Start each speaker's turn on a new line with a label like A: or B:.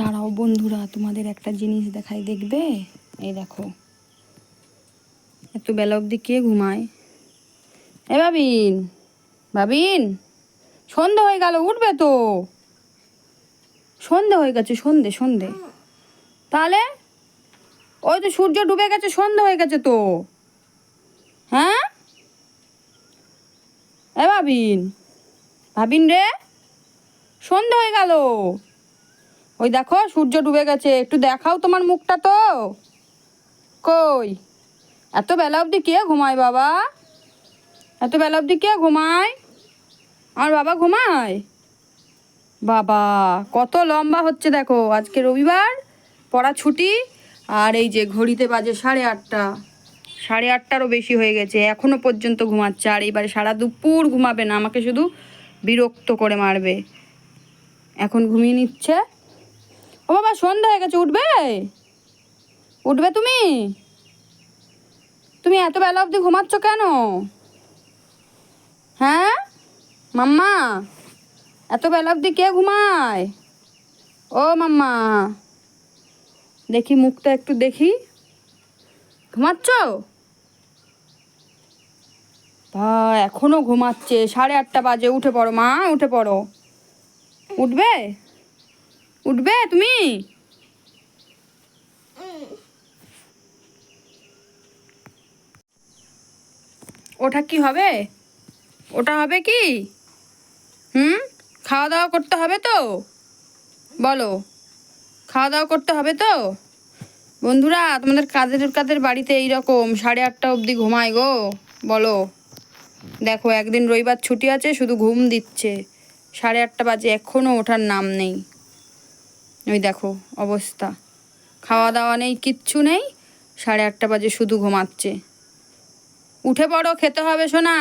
A: দাঁড়াও বন্ধুরা, তোমাদের একটা জিনিস দেখাই, দেখবে? এই দেখো। এত বেলা অবধি কে ঘুমায়? এ বাবিন বাবিন, সন্ধে হয়ে গেল, উঠবে তো? সন্ধে হয়ে গেছে, সন্ধে সন্ধে। তাহলে ওই তো সূর্য ডুবে গেছে, সন্ধে হয়ে গেছে তো? হ্যাঁ? এ ভাবিন ভাবিন রে, সন্ধে হয়ে গেল। ওই দেখো, সূর্য ডুবে গেছে। একটু দেখাও তোমার মুখটা তো। কই? এত বেলা অবধি কে ঘুমায় বাবা? এত বেলা অবধি কে ঘুমায়? আমার বাবা ঘুমায়? বাবা, কত লম্বা হচ্ছে দেখো। আজকে রবিবার, পড়া ছুটি, আর এই যে ঘড়িতে বাজে সাড়ে আটটা। সাড়ে আটটারও বেশি হয়ে গেছে, এখনও পর্যন্ত ঘুমাচ্ছে। আর এবারে সারা দুপুর ঘুমাবে না, আমাকে শুধু বিরক্ত করে মারবে। এখন ঘুমিয়ে নিচ্ছে। ও বাবা সন্ধ্যা হয়ে গেছে, উঠবে? উঠবে তুমি? তুমি এত বেলা অবধি ঘুমাচ্ছ কেন? হ্যাঁ? মাম্মা, এত বেলা অবধি কে ঘুমায়? ও মাম্মা, দেখি মুখটা একটু দেখি। ঘুমাচ্ছ? বা, এখনও ঘুমাচ্ছে, সাড়ে আটটা বাজে, উঠে পড়ো মা, উঠে পড়ো। উঠবে? উঠবে তুমি? ওটা কি হবে? ওটা হবে কি? হুম? খাওয়া দাওয়া করতে হবে তো? বলো। খাওয়া দাওয়া করতে হবে তো? বন্ধুরা, তোমাদের কাদের কাদের বাড়িতে এই রকম সাড়ে আটটা অবধি ঘুমায় গো? বলো। দেখো, একদিন রবিবার ছুটি আছে, শুধু ঘুম দিচ্ছে। সাড়ে আটটা বাজে এখনও ওঠার নাম নেই। ওই দেখো, অবস্থা। খাওয়া দাওয়া নেই, কিচ্ছু নেই। সাড়ে আটটা বাজে শুধু ঘুমাচ্ছে। উঠে পড়ো, খেতে হবে শোনা